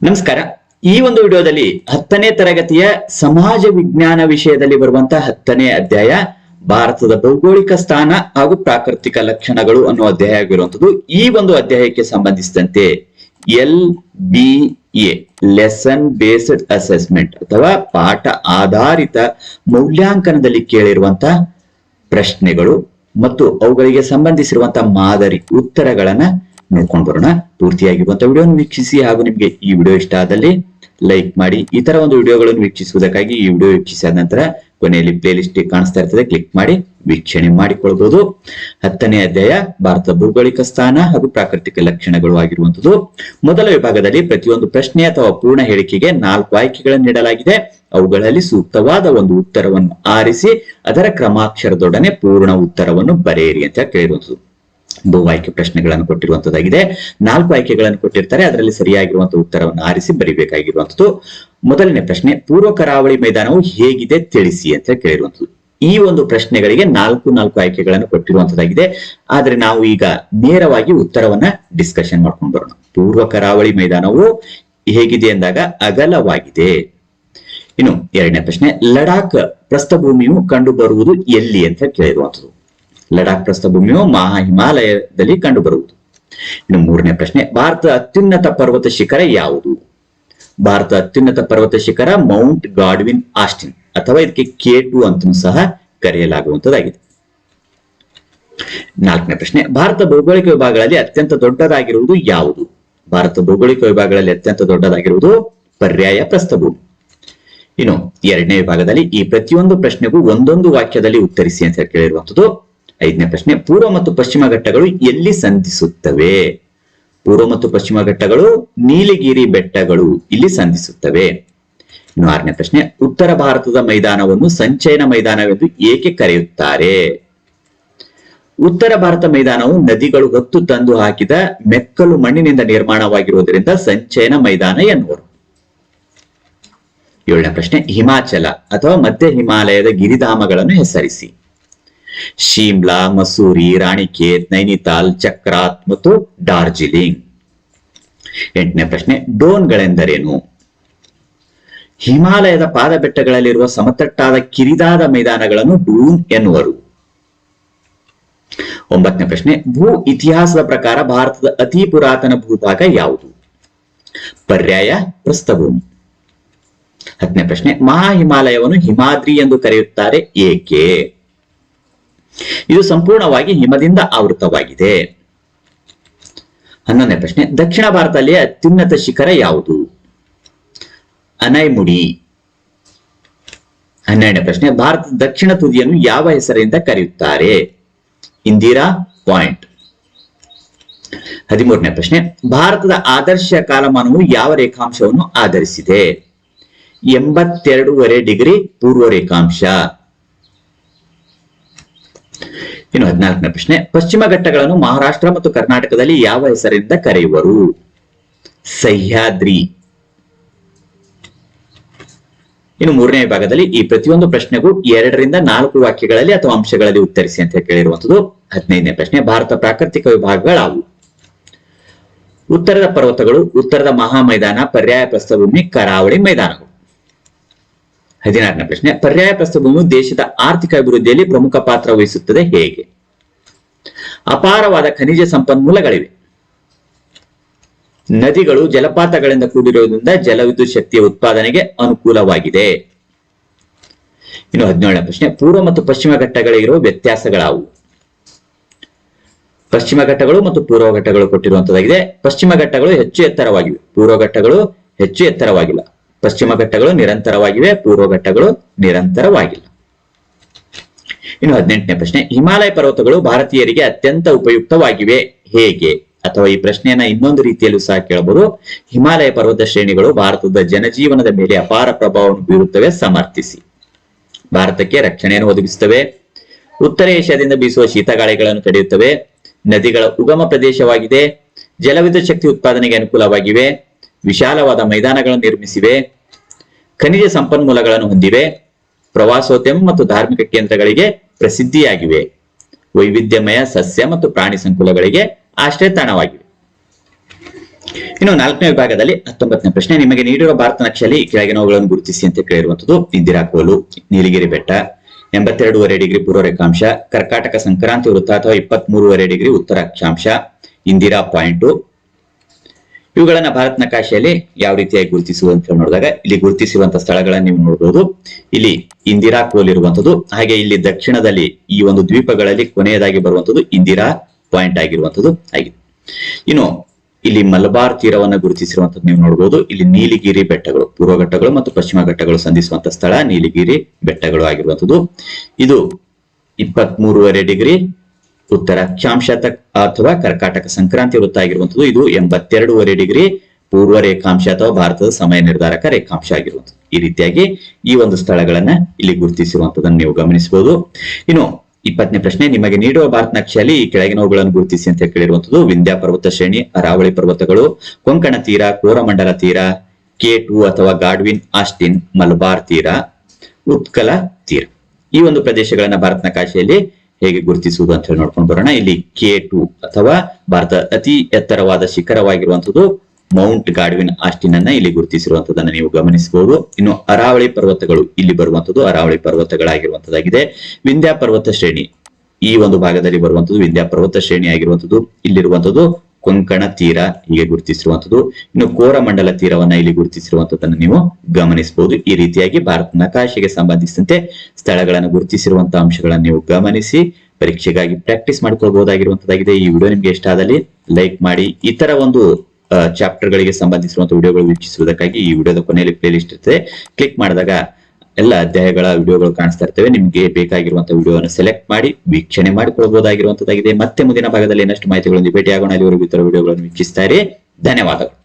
ನಮಸ್ಕಾರ. ಈ ಒಂದು ವಿಡಿಯೋದಲ್ಲಿ ಹತ್ತನೇ ತರಗತಿಯ ಸಮಾಜ ವಿಜ್ಞಾನ ವಿಷಯದಲ್ಲಿ ಬರುವಂತಹ ಹತ್ತನೇ ಅಧ್ಯಾಯ, ಭಾರತದ ಭೌಗೋಳಿಕ ಸ್ಥಾನ ಹಾಗೂ ಪ್ರಾಕೃತಿಕ ಲಕ್ಷಣಗಳು ಅನ್ನುವ ಅಧ್ಯಾಯ ಆಗಿರುವಂತದ್ದು ಈ ಒಂದು ಅಧ್ಯಾಯಕ್ಕೆ ಸಂಬಂಧಿಸಿದಂತೆ L B A lesson based assessment ಅಥವಾ ಪಾಠ ಆಧಾರಿತ ಮೌಲ್ಯಾಂಕನದಲ್ಲಿ ಕೇಳಿರುವಂತಹ ಪ್ರಶ್ನೆಗಳು ಮತ್ತು ಅವುಗಳಿಗೆ ಸಂಬಂಧಿಸಿರುವಂತಹ ಮಾದರಿ ಉತ್ತರಗಳನ್ನ ನೋಡ್ಕೊಂಡು ಬರೋಣ ಪೂರ್ತಿಯಾಗಿರುವಂತಹ ವಿಡಿಯೋನ ವೀಕ್ಷಿಸಿ ಹಾಗೂ ನಿಮಗೆ ಈ ವಿಡಿಯೋ ಇಷ್ಟ ಆದಲ್ಲಿ ಲೈಕ್ ಮಾಡಿ ಈ ತರ ಒಂದು ವಿಡಿಯೋಗಳನ್ನು ವೀಕ್ಷಿಸುವುದಕ್ಕಾಗಿ ಈ ವಿಡಿಯೋ ವೀಕ್ಷಿಸಿದ ನಂತರ ಕೊನೆಯಲ್ಲಿ ಪ್ಲೇ ಲಿಸ್ಟ್ ಕಾಣಿಸ್ತಾ ಇರ್ತದೆ ಕ್ಲಿಕ್ ಮಾಡಿ ವೀಕ್ಷಣೆ ಮಾಡಿಕೊಳ್ಬಹುದು ಹತ್ತನೇ ಅಧ್ಯಾಯ ಭಾರತ ಭೌಗೋಳಿಕ ಸ್ಥಾನ ಹಾಗೂ ಪ್ರಾಕೃತಿಕ ಲಕ್ಷಣಗಳು ಆಗಿರುವಂತದ್ದು. ಮೊದಲ ವಿಭಾಗದಲ್ಲಿ ಪ್ರತಿಯೊಂದು ಪ್ರಶ್ನೆ ಅಥವಾ ಪೂರ್ಣ ಹೇಳಿಕೆಗೆ ನಾಲ್ಕು ಆಯ್ಕೆಗಳನ್ನು ನೀಡಲಾಗಿದೆ. ಅವುಗಳಲ್ಲಿ ಸೂಕ್ತವಾದ ಒಂದು ಉತ್ತರವನ್ನು ಆರಿಸಿ, ಅದರ ಕ್ರಮಾಕ್ಷರದೊಡನೆ ಪೂರ್ಣ ಉತ್ತರವನ್ನು ಬರೆಯಿರಿ ಅಂತ ಕೇಳಿರುವಂತದ್ದು ಬಹು ಆಯ್ಕೆ ಪ್ರಶ್ನೆಗಳನ್ನು ಕೊಟ್ಟಿರುವಂತದ್ದಾಗಿದೆ. ನಾಲ್ಕು ಆಯ್ಕೆಗಳನ್ನು ಕೊಟ್ಟಿರ್ತಾರೆ. ಅದರಲ್ಲಿ ಸರಿಯಾಗಿರುವಂತಹ ಉತ್ತರವನ್ನು ಆರಿಸಿ ಬರೀಬೇಕಾಗಿರುವಂತದ್ದು. ಮೊದಲನೇ ಪ್ರಶ್ನೆ, ಪೂರ್ವ ಕರಾವಳಿ ಮೈದಾನವು ಹೇಗಿದೆ ತಿಳಿಸಿ ಅಂತ ಕೇಳಿರುವಂತದ್ದು. ಈ ಒಂದು ಪ್ರಶ್ನೆಗಳಿಗೆ ನಾಲ್ಕು ನಾಲ್ಕು ಆಯ್ಕೆಗಳನ್ನು ಕೊಟ್ಟಿರುವಂತದ್ದಾಗಿದೆ. ಆದ್ರೆ ನಾವು ಈಗ ನೇರವಾಗಿ ಉತ್ತರವನ್ನ ಡಿಸ್ಕಷನ್ ಮಾಡ್ಕೊಂಡು ಬರೋಣ. ಪೂರ್ವ ಕರಾವಳಿ ಮೈದಾನವು ಹೇಗಿದೆ ಅಂದಾಗ ಅಗಲವಾಗಿದೆ. ಇನ್ನು ಎರಡನೇ ಪ್ರಶ್ನೆ, ಲಡಾಖ್ ಪ್ರಸ್ಥಭೂಮಿಯು ಕಂಡು ಬರುವುದು ಎಲ್ಲಿ ಅಂತ ಕೇಳಿರುವಂತದ್ದು. ಲಡಾಖ್ ಪ್ರಸ್ಥಭೂಮಿಯು ಮಹಾ ಹಿಮಾಲಯದಲ್ಲಿ ಕಂಡುಬರುವುದು. ಇನ್ನು ಮೂರನೇ ಪ್ರಶ್ನೆ, ಭಾರತದ ಅತ್ಯುನ್ನತ ಪರ್ವತ ಶಿಖರ ಯಾವುದು? ಭಾರತದ ಅತ್ಯುನ್ನತ ಪರ್ವತ ಶಿಖರ ಮೌಂಟ್ ಗಾಡ್ವಿನ್, ಆಸ್ಟಿನ್, ಅಥವಾ ಇದಕ್ಕೆ ಕೆ ಟು ಅಂತಲೂ ಸಹ ಕರೆಯಲಾಗುವಂತದ್ದಾಗಿದೆ ನಾಲ್ಕನೇ ಪ್ರಶ್ನೆ ಭಾರತ ಭೌಗೋಳಿಕ ವಿಭಾಗಗಳಲ್ಲಿ ಅತ್ಯಂತ ದೊಡ್ಡದಾಗಿರುವುದು ಯಾವುದು? ಭಾರತ ಭೌಗೋಳಿಕ ವಿಭಾಗಗಳಲ್ಲಿ ಅತ್ಯಂತ ದೊಡ್ಡದಾಗಿರುವುದು ಪರ್ಯಾಯ ಪ್ರಸ್ಥಭೂಮಿ. ಇನ್ನು ಎರಡನೇ ವಿಭಾಗದಲ್ಲಿ ಈ ಪ್ರತಿಯೊಂದು ಪ್ರಶ್ನೆಗೂ ಒಂದೊಂದು ವಾಕ್ಯದಲ್ಲಿ ಉತ್ತರಿಸಿ ಅಂತ ಕೇಳಿರುವಂತದ್ದು ಐದನೇ ಪ್ರಶ್ನೆ, ಪೂರ್ವ ಮತ್ತು ಪಶ್ಚಿಮ ಘಟ್ಟಗಳು ಎಲ್ಲಿ ಸಂಧಿಸುತ್ತವೆ? ಪೂರ್ವ ಮತ್ತು ಪಶ್ಚಿಮ ಘಟ್ಟಗಳು, ನೀಲಗಿರಿ ಬೆಟ್ಟಗಳು ಇಲ್ಲಿ ಸಂಧಿಸುತ್ತವೆ. ಇನ್ನು ಆರನೇ ಪ್ರಶ್ನೆ, ಉತ್ತರ ಭಾರತದ ಮೈದಾನವನ್ನು ಸಂಚಯನ ಮೈದಾನವೆಂದು ಏಕೆ ಕರೆಯುತ್ತಾರೆ? ಉತ್ತರ ಭಾರತ ಮೈದಾನವು ನದಿಗಳು ಹೊತ್ತು ತಂದು ಹಾಕಿದ ಮೆಕ್ಕಲು ಮಣ್ಣಿನಿಂದ ನಿರ್ಮಾಣವಾಗಿರುವುದರಿಂದ ಸಂಚಯನ ಮೈದಾನ ಎನ್ನುವರು. ಏಳನೇ ಪ್ರಶ್ನೆ, ಹಿಮಾಚಲ ಅಥವಾ ಮಧ್ಯ ಹಿಮಾಲಯದ ಗಿರಿಧಾಮಗಳನ್ನು ಹೆಸರಿಸಿ. ಶಿಮ್ಲಾ, ಮಸೂರಿ ರಾಣಿಕೇತ್ ನೈನಿತಾಲ್, ಚಕ್ರಾತ್ ಮತ್ತು ಡಾರ್ಜಿಲಿಂಗ್. ಎಂಟನೇ ಪ್ರಶ್ನೆ, ಡೋನ್ಗಳೆಂದರೇನು? ಹಿಮಾಲಯದ ಪಾದ ಬೆಟ್ಟಗಳಲ್ಲಿರುವ ಸಮತಟ್ಟಾದ ಕಿರಿದಾದ ಮೈದಾನಗಳನ್ನು ಡೂನ್ ಎನ್ನುವರು. ಒಂಬತ್ತನೇ ಪ್ರಶ್ನೆ, ಭೂ ಇತಿಹಾಸದ ಪ್ರಕಾರ ಭಾರತದ ಅತಿ ಪುರಾತನ ಭೂಭಾಗ ಯಾವುದು? ಪರ್ಯಾಯ ಪ್ರಸ್ಥಭೂಮಿ ಹತ್ತನೇ ಪ್ರಶ್ನೆ ಮಹಾ ಹಿಮಾಲಯವನ್ನು ಹಿಮಾದ್ರಿ ಎಂದು ಕರೆಯುತ್ತಾರೆ ಏಕೆ? ಇದು ಸಂಪೂರ್ಣವಾಗಿ ಹಿಮದಿಂದ ಆವೃತವಾಗಿದೆ. ಹನ್ನೊಂದನೇ ಪ್ರಶ್ನೆ, ದಕ್ಷಿಣ ಭಾರತದಲ್ಲಿ ಅತ್ಯುನ್ನತ ಶಿಖರ ಯಾವುದು? ಅನೈಮುಡಿ. ಹನ್ನೆರಡನೇ ಪ್ರಶ್ನೆ, ಭಾರತದ ದಕ್ಷಿಣ ತುದಿಯನ್ನು ಯಾವ ಹೆಸರಿಂದ ಕರೆಯುತ್ತಾರೆ? ಇಂದಿರಾ ಪಾಯಿಂಟ್. ಹದಿಮೂರನೇ ಪ್ರಶ್ನೆ, ಭಾರತದ ಆದರ್ಶ ಕಾಲಮಾನವು ಯಾವ ರೇಖಾಂಶವನ್ನು ಆಧರಿಸಿದೆ? ಎಂಬತ್ತೆರಡೂವರೆ ಡಿಗ್ರಿ ಪೂರ್ವ ರೇಖಾಂಶ. ಇನ್ನು ಹದಿನಾಲ್ಕನೇ ಪ್ರಶ್ನೆ, ಪಶ್ಚಿಮ ಘಟ್ಟಗಳನ್ನು ಮಹಾರಾಷ್ಟ್ರ ಮತ್ತು ಕರ್ನಾಟಕದಲ್ಲಿ ಯಾವ ಹೆಸರಿಂದ ಕರೆಯುವರು? ಸಹ್ಯಾದ್ರಿ. ಇನ್ನು ಮೂರನೇ ವಿಭಾಗದಲ್ಲಿ ಈ ಪ್ರತಿಯೊಂದು ಪ್ರಶ್ನೆಗೂ ಎರಡರಿಂದ ನಾಲ್ಕು ವಾಕ್ಯಗಳಲ್ಲಿ ಅಥವಾ ಅಂಶಗಳಲ್ಲಿ ಉತ್ತರಿಸಿ ಅಂತ ಕೇಳಿರುವಂತದ್ದು ಹದಿನೈದನೇ ಪ್ರಶ್ನೆ, ಭಾರತ ಪ್ರಾಕೃತಿಕ ವಿಭಾಗಗಳಾವು. ಉತ್ತರದ ಪರ್ವತಗಳು, ಉತ್ತರದ ಮಹಾ ಮೈದಾನ ಪರ್ಯಾಯ ಪ್ರಸ್ಥಭೂಮಿ, ಕರಾವಳಿ ಮೈದಾನಗಳು. ಹದಿನಾರನೇ ಪ್ರಶ್ನೆ, ಪರ್ಯಾಯ ಪ್ರಸ್ಥಭೂಮಿಯು ದೇಶದ ಆರ್ಥಿಕ ಅಭಿವೃದ್ಧಿಯಲ್ಲಿ ಪ್ರಮುಖ ಪಾತ್ರ ವಹಿಸುತ್ತದೆ ಹೇಗೆ? ಅಪಾರವಾದ ಖನಿಜ ಸಂಪನ್ಮೂಲಗಳಿವೆ. ನದಿಗಳು ಜಲಪಾತಗಳಿಂದ ಕೂಡಿರುವುದರಿಂದ ಜಲವಿದ್ಯುತ್ ಶಕ್ತಿಯ ಉತ್ಪಾದನೆಗೆ ಅನುಕೂಲವಾಗಿದೆ. ಇನ್ನು ಹದಿನೇಳನೇ ಪ್ರಶ್ನೆ, ಪೂರ್ವ ಮತ್ತು ಪಶ್ಚಿಮ ಘಟ್ಟಗಳಿರುವ ವ್ಯತ್ಯಾಸಗಳಾವು? ಪಶ್ಚಿಮ ಘಟ್ಟಗಳು ಮತ್ತು ಪೂರ್ವ ಘಟ್ಟಗಳು ಕೊಟ್ಟಿರುವಂತದ್ದಾಗಿದೆ. ಪಶ್ಚಿಮ ಘಟ್ಟಗಳು ಹೆಚ್ಚು ಎತ್ತರವಾಗಿವೆ. ಪೂರ್ವ ಘಟ್ಟಗಳು ಹೆಚ್ಚು ಎತ್ತರವಾಗಿಲ್ಲ. ಪಶ್ಚಿಮ ಘಟ್ಟಗಳು ನಿರಂತರವಾಗಿವೆ, ಪೂರ್ವ ಘಟ್ಟಗಳು ನಿರಂತರವಾಗಿಲ್ಲ. ಇನ್ನು ಹದಿನೆಂಟನೇ ಪ್ರಶ್ನೆ, ಹಿಮಾಲಯ ಪರ್ವತಗಳು ಭಾರತೀಯರಿಗೆ ಅತ್ಯಂತ ಉಪಯುಕ್ತವಾಗಿವೆ, ಹೇಗೆ? ಅಥವಾ ಈ ಪ್ರಶ್ನೆಯನ್ನ ಇನ್ನೊಂದು ರೀತಿಯಲ್ಲೂ ಸಹ ಕೇಳಬಹುದು. ಹಿಮಾಲಯ ಪರ್ವತ ಶ್ರೇಣಿಗಳು ಭಾರತದ ಜನಜೀವನದ ಮೇಲೆ ಅಪಾರ ಪ್ರಭಾವವನ್ನು ಬೀರುತ್ತವೆ, ಸಮರ್ಥಿಸಿ. ಭಾರತಕ್ಕೆ ರಕ್ಷಣೆಯನ್ನು ಒದಗಿಸುತ್ತವೆ. ಉತ್ತರ ಏಷ್ಯಾದಿಂದ ಬೀಸುವ ಶೀತಗಾಳಿಗಳನ್ನು ತಡೆಯುತ್ತವೆ. ನದಿಗಳ ಉಗಮ ಪ್ರದೇಶವಾಗಿದೆ. ಜಲವಿದ್ಯುತ್ ಶಕ್ತಿ ಉತ್ಪಾದನೆಗೆ ಅನುಕೂಲವಾಗಿವೆ. ವಿಶಾಲವಾದ ಮೈದಾನಗಳನ್ನು ನಿರ್ಮಿಸಿವೆ. ಖನಿಜ ಸಂಪನ್ಮೂಲಗಳನ್ನು ಹೊಂದಿವೆ. ಪ್ರವಾಸೋದ್ಯಮ ಮತ್ತು ಧಾರ್ಮಿಕ ಕೇಂದ್ರಗಳಿಗೆ ಪ್ರಸಿದ್ಧಿಯಾಗಿವೆ. ವೈವಿಧ್ಯಮಯ ಸಸ್ಯ ಮತ್ತು ಪ್ರಾಣಿ ಸಂಕುಲಗಳಿಗೆ ಆಶ್ರಯ ತಾಣವಾಗಿವೆ ಇನ್ನು ನಾಲ್ಕನೇ ವಿಭಾಗದಲ್ಲಿ ಹತ್ತೊಂಬತ್ತನೇ ಪ್ರಶ್ನೆ. ನಿಮಗೆ ನೀಡಿರುವ ಭಾರತ ನಕ್ಷೆಯಲ್ಲಿ ಕೆಳಗಿನವುಗಳನ್ನು ಗುರುತಿಸಿ ಅಂತ ಕೇಳಿರುವಂತದ್ದು ಇಂದಿರಾ ಕೋಲು, ನೀಲಗಿರಿ ಬೆಟ್ಟ, ಎಂಬತ್ತೆರಡೂವರೆ ಡಿಗ್ರಿ ಪೂರ್ವ ರೇಖಾಂಶ, ಕರ್ಕಾಟಕ ಸಂಕ್ರಾಂತಿ ವೃತ್ತ ಅಥವಾ ಇಪ್ಪತ್ತ್ ಮೂರುವರೆ ಡಿಗ್ರಿ ಉತ್ತರ ಅಕ್ಷಾಂಶ ಇಂದಿರಾ ಪಾಯಿಂಟ್ ಇವುಗಳನ್ನ ಭಾರತ ನಕಾಶೆಯಲ್ಲಿ ಯಾವ ರೀತಿಯಾಗಿ ಗುರುತಿಸುವಂತ ನೋಡಿದಾಗ ಇಲ್ಲಿ ಗುರುತಿಸಿರುವಂತಹ ಸ್ಥಳಗಳನ್ನ ನೀವು ನೋಡಬಹುದು ಇಲ್ಲಿ ಇಂದಿರಾ ಕೋಲ್ ಇರುವಂತದ್ದು, ಹಾಗೆ ಇಲ್ಲಿ ದಕ್ಷಿಣದಲ್ಲಿ ಈ ಒಂದು ದ್ವೀಪಗಳಲ್ಲಿ ಕೊನೆಯದಾಗಿ ಬರುವಂತದ್ದು ಇಂದಿರಾ ಪಾಯಿಂಟ್ ಆಗಿರುವಂತದ್ದು ಆಗಿದೆ. ಇನ್ನು ಇಲ್ಲಿ ಮಲಬಾರ್ ತೀರವನ್ನು ಗುರುತಿಸಿರುವಂತದ್ದು ನೀವು ನೋಡಬಹುದು ಇಲ್ಲಿ ನೀಲಿಗಿರಿ ಬೆಟ್ಟಗಳು, ಪೂರ್ವ ಘಟ್ಟಗಳು ಮತ್ತು ಪಶ್ಚಿಮ ಘಟ್ಟಗಳು ಸಂಧಿಸುವಂತ ಸ್ಥಳ ನೀಲಿಗಿರಿ ಬೆಟ್ಟಗಳು ಆಗಿರುವಂತದ್ದು. ಇದು ಇಪ್ಪತ್ತ್ ಮೂರುವರೆ ಡಿಗ್ರಿ ಉತ್ತರ ಅಕ್ಷಾಂಶ ಅಥವಾ ಕರ್ಕಾಟಕ ಸಂಕ್ರಾಂತಿ ವೃತ್ತ ಆಗಿರುವಂತದ್ದು ಇದು ಎಂಬತ್ತೆರಡೂವರೆ ಡಿಗ್ರಿ ಪೂರ್ವ ರೇಖಾಂಶ ಅಥವಾ ಭಾರತದ ಸಮಯ ನಿರ್ಧಾರಕ ರೇಖಾಂಶ ಆಗಿರುವಂತದ್ದು ಈ ರೀತಿಯಾಗಿ ಈ ಒಂದು ಸ್ಥಳಗಳನ್ನ ಇಲ್ಲಿ ಗುರುತಿಸಿರುವಂತದನ್ನು ನೀವು ಗಮನಿಸಬಹುದು. ಇನ್ನು ಇಪ್ಪತ್ತನೇ ಪ್ರಶ್ನೆ, ನಿಮಗೆ ನೀಡುವ ಭಾರತ ನಕ್ಷೆಯಲ್ಲಿ ಈ ಕೆಳಗಿನವುಗಳನ್ನು ಗುರುತಿಸಿ ಅಂತ ಕೇಳಿರುವಂತದ್ದು ವಿಂಧ್ಯ ಪರ್ವತ ಶ್ರೇಣಿ, ಅರಾವಳಿ ಪರ್ವತಗಳು, ಕೊಂಕಣ ತೀರ, ಕೋರಮಂಡಲ ತೀರ ಕೆ ಟು ಅಥವಾ ಗಾಡ್ವಿನ್, ಆಸ್ಟಿನ್, ಮಲಬಾರ್ ತೀರ, ಉತ್ಕಲ ತೀರ. ಈ ಒಂದು ಪ್ರದೇಶಗಳನ್ನ ಭಾರತ ನಕಾಶೆಯಲ್ಲಿ ಹೇಗೆ ಗುರುತಿಸುವುದು ಅಂತ ಹೇಳಿ ನೋಡ್ಕೊಂಡು ಬರೋಣ. ಇಲ್ಲಿ ಕೆ ಟು ಅಥವಾ ಭಾರತ ಅತಿ ಎತ್ತರವಾದ ಶಿಖರವಾಗಿರುವಂತದ್ದು ಮೌಂಟ್ ಗಾಡ್ವಿನ್ ಆಸ್ಟಿನ್ ಅನ್ನ ಇಲ್ಲಿ ಗುರುತಿಸಿರುವಂತದನ್ನ ನೀವು ಗಮನಿಸಬಹುದು. ಇನ್ನು ಅರಾವಳಿ ಪರ್ವತಗಳು ಇಲ್ಲಿ ಬರುವಂತದ್ದು ಅರಾವಳಿ ಪರ್ವತಗಳಾಗಿರುವಂತದ್ದಾಗಿದೆ ವಿಂಧ್ಯ ಪರ್ವತ ಶ್ರೇಣಿ ಈ ಒಂದು ಭಾಗದಲ್ಲಿ ಬರುವಂತದ್ದು ವಿಂಧ್ಯ ಪರ್ವತ ಶ್ರೇಣಿ ಆಗಿರುವಂತದ್ದು ಇಲ್ಲಿರುವಂತದ್ದು ಕೊಂಕಣ ತೀರ ಹೀಗೆ ಗುರುತಿಸಿರುವಂತದ್ದು ಇನ್ನು ಕೋರಮಂಡಲ ತೀರವನ್ನ ಇಲ್ಲಿ ಗುರುತಿಸಿರುವಂತದ್ದನ್ನು ನೀವು ಗಮನಿಸಬಹುದು. ಈ ರೀತಿಯಾಗಿ ಭಾರತ ನಕಾಶೆಗೆ ಸಂಬಂಧಿಸಿದಂತೆ ಸ್ಥಳಗಳನ್ನು ಗುರುತಿಸಿರುವಂತಹ ಅಂಶಗಳನ್ನು ನೀವು ಗಮನಿಸಿ, ಪರೀಕ್ಷೆಗಾಗಿ ಪ್ರಾಕ್ಟೀಸ್ ಮಾಡ್ಕೊಳ್ಬಹುದಾಗಿರುವಂತದ್ದಾಗಿದೆ ಈ ವಿಡಿಯೋ ನಿಮ್ಗೆ ಇಷ್ಟ ಆದಲ್ಲಿ ಲೈಕ್ ಮಾಡಿ, ಇತರ ಒಂದು ಚಾಪ್ಟರ್ ಗಳಿಗೆ ಸಂಬಂಧಿಸಿರುವಂತಹ ವಿಡಿಯೋಗಳು ವೀಕ್ಷಿಸುವುದಕ್ಕಾಗಿ ಈ ವಿಡಿಯೋದ ಕೊನೆಯಲ್ಲಿ ಪ್ಲೇಲಿಸ್ಟ್ ಇರ್ತದೆ. ಕ್ಲಿಕ್ ಮಾಡಿದಾಗ ಎಲ್ಲ ಅಧ್ಯಾಯಗಳ ವಿಡಿಯೋಗಳು ಕಾಣಿಸ್ತಾ ಇರ್ತವೆ. ನಿಮಗೆ ಬೇಕಾಗಿರುವಂತಹ ವಿಡಿಯೋವನ್ನು ಸೆಲೆಕ್ಟ್ ಮಾಡಿ, ವೀಕ್ಷಣೆ ಮಾಡಿಕೊಳ್ಳಬಹುದಾಗಿರುವಂತದ್ದಾಗಿದೆ. ಮತ್ತೆ ಮುಂದಿನ ಭಾಗದಲ್ಲಿ ಇನ್ನಷ್ಟು ಮಾಹಿತಿಗಳೊಂದಿಗೆ ಭೇಟಿಯಾಗೋಣ. ಇತರ ವಿಡಿಯೋಗಳನ್ನು ವೀಕ್ಷಿಸ್ತಾರೆ ಧನ್ಯವಾದಗಳು.